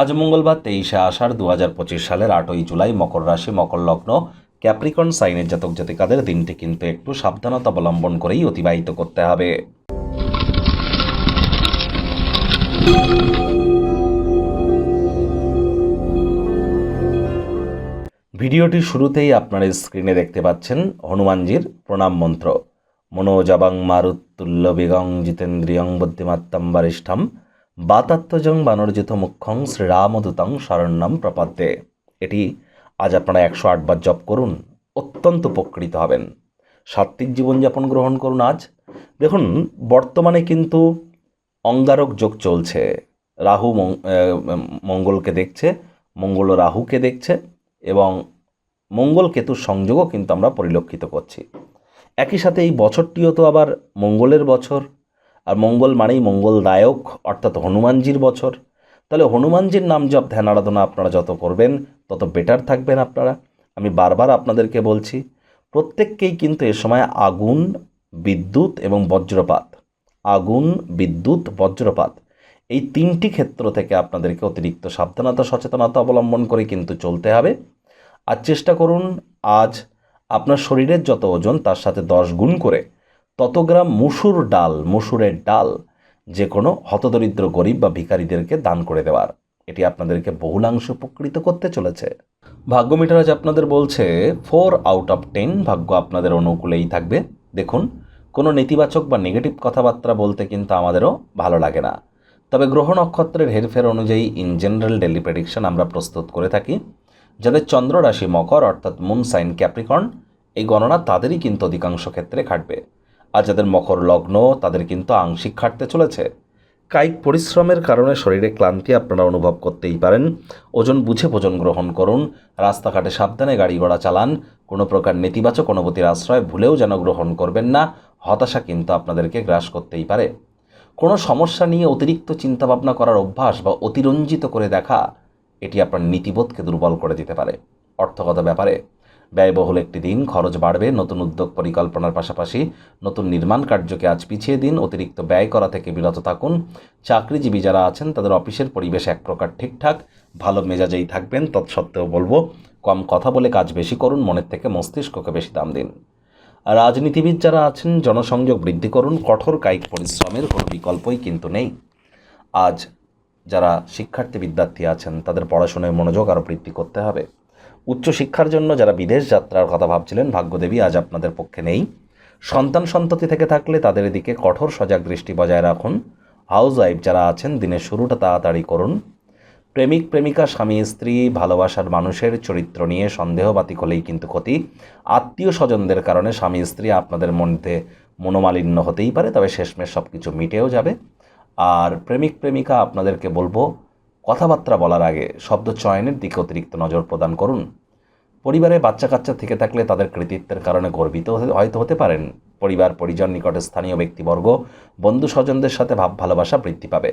আজ মঙ্গলবার তেইশে আষাঢ় দু হাজার পঁচিশ সালের আটই জুলাই মকর রাশি, মকর লগ্ন। ক্যাপ্রিকন সাইনের জাতক জাতিকাদের দিনটি কিন্তু একটু সাবধানতা অবলম্বন করেই অতিবাহিত করতে হবে। ভিডিওটি শুরুতেই আপনারা স্ক্রিনে দেখতে পাচ্ছেন হনুমানজির প্রণাম মন্ত্র। মনোজাবাং মারুত্তুল্য বেগং জিতেন্দ্রিয়ং বুদ্ধিমাত্তাম বারিষ্ঠম। বাতাত্মজং বানর্জিত মুখ্যং শ্রীরামদূতং শরণ্যম প্রপদ্যে। এটি আজ আপনারা একশো আটবার জপ করুন, অত্যন্ত উপকৃত হবেন। সাত্ত্বিক জীবনযাপন গ্রহণ করুন আজ। দেখুন, বর্তমানে কিন্তু অঙ্গারক যোগ চলছে। রাহু মঙ্গলকে দেখছে, মঙ্গল রাহুকে দেখছে এবং মঙ্গল কেতুর সংযোগও কিন্তু আমরা পরিলক্ষিত করছি। একই সাথে এই বছরটিও তো আবার মঙ্গলের বছর। আর মঙ্গল মানেই মঙ্গলদায়ক, অর্থাৎ হনুমানজির বছর। তাহলে হনুমানজির নাম জপ ধ্যান আরাধনা আপনারা যত করবেন, তত বেটার থাকবেন আপনারা। আমি বারবার আপনাদেরকে বলছি, প্রত্যেককেই কিন্তু এ সময় আগুন, বিদ্যুৎ এবং বজ্রপাত, আগুন, বিদ্যুৎ, বজ্রপাত এই তিনটি ক্ষেত্র থেকে আপনাদেরকে অতিরিক্ত সাবধানতা, সচেতনতা অবলম্বন করে কিন্তু চলতে হবে। আর চেষ্টা করুন, আজ আপনার শরীরের যত ওজন, তার সাথে দশ গুণ করে তত গ্রাম মুসুর ডাল, মুসুরের ডাল যে কোনো হতদরিদ্র গরিব বা ভিখারিদেরকে দান করে দেওয়ার। এটি আপনাদেরকে বহুলাংশ উপকৃত করতে চলেছে। ভাগ্য মিটার আজ আপনাদের বলছে, ফোর আউট অফ টেন ভাগ্য আপনাদের অনুকূলেই থাকবে। দেখুন, কোনো নেতিবাচক বা নেগেটিভ কথাবার্তা বলতে কিন্তু আমাদেরও ভালো লাগে না। তবে গ্রহ নক্ষত্রের হেরফের অনুযায়ী ইন জেনারেল ডেলি প্রেডিকশন আমরা প্রস্তুত করে থাকি, যাদের চন্দ্র রাশি মকর অর্থাৎ মুন সাইন ক্যাপ্রিকর্ন এই গণনা তাদেরই কিন্তু অধিকাংশ ক্ষেত্রে খাটবে আর যাদের মকর লগ্ন, তাদের কিন্তু আংশিক খাটতে চলেছে। কায়িক পরিশ্রমের কারণে শরীরে ক্লান্তি আপনারা অনুভব করতেই পারেন। ওজন বুঝে ভোজন গ্রহণ করুন, রাস্তাঘাটে সাবধানে গাড়ি ঘোড়া চালান, কোনো প্রকার নেতিবাচক অনুভূতির আশ্রয় ভুলেও যেন গ্রহণ করবেন না, হতাশা কিন্তু আপনাদেরকে গ্রাস করতেই পারে। কোনো সমস্যা নিয়ে অতিরিক্ত চিন্তাভাবনা করার অভ্যাস বা অতিরঞ্জিত করে দেখা, এটি আপনার নীতিবোধকে দুর্বল করে দিতে পারে। অর্থগত ব্যাপারে ব্যয়বহুল একটি দিন, খরচ বাড়বে, নতুন উদ্যোগ পরিকল্পনার পাশাপাশি নতুন নির্মাণ কার্যকে আজ পিছিয়ে দিন, অতিরিক্ত ব্যয় করা থেকে বিরত থাকুন। চাকরিজীবী যারা আছেন, তাদের অফিসের পরিবেশ এক প্রকার ঠিকঠাক, ভালো মেজাজেই থাকবেন, তৎসত্ত্বেও বলব, কম কথা বলে কাজ বেশি করুন, মনের থেকে মস্তিষ্ককে বেশি দাম দিন। রাজনীতিবিদ যারা আছেন, জনসংযোগ বৃদ্ধি করুন, কঠোর কায়িক পরিশ্রমের কোনো বিকল্পই কিন্তু নেই। আজ যারা শিক্ষার্থী বিদ্যার্থী আছেন, তাদের পড়াশোনায় মনোযোগ আরও বৃদ্ধি করতে হবে। উচ্চশিক্ষার জন্য যারা বিদেশ যাত্রার কথা ভাবছিলেন, ভাগ্যদেবী আজ আপনাদের পক্ষে নেই। সন্তান সন্ততি থেকে থাকলে তাদের দিকে কঠোর সজাগ দৃষ্টি বজায় রাখুন। হাউস ওয়াইফ যারা আছেন, দিনের শুরুটা তাড়াতাড়ি করুন। প্রেমিক, প্রেমিকা, স্বামী, স্ত্রী, ভালোবাসার মানুষের চরিত্র নিয়ে সন্দেহ সন্দেহবাতিক হলেই কিন্তু ক্ষতি। আত্মীয় স্বজনদের কারণে স্বামী, স্ত্রী আপনাদের মধ্যে মনোমালিন্য হতেই পারে, তবে শেষমেশ সব কিছু মিটেও যাবে। আর প্রেমিক, প্রেমিকা আপনাদেরকে বলব কথাবার্তা বলার আগে শব্দ চয়নের দিকে অতিরিক্ত নজর প্রদান করুন। পরিবারে বাচ্চা কাচ্চা থেকে থাকলে তাদের কৃতিত্বের কারণে গর্বিত হয়তো হতে পারেন। পরিবার পরিজন নিকটে স্থানীয় ব্যক্তিবর্গ বন্ধু স্বজনদের সাথে ভাব ভালোবাসা বৃদ্ধি পাবে।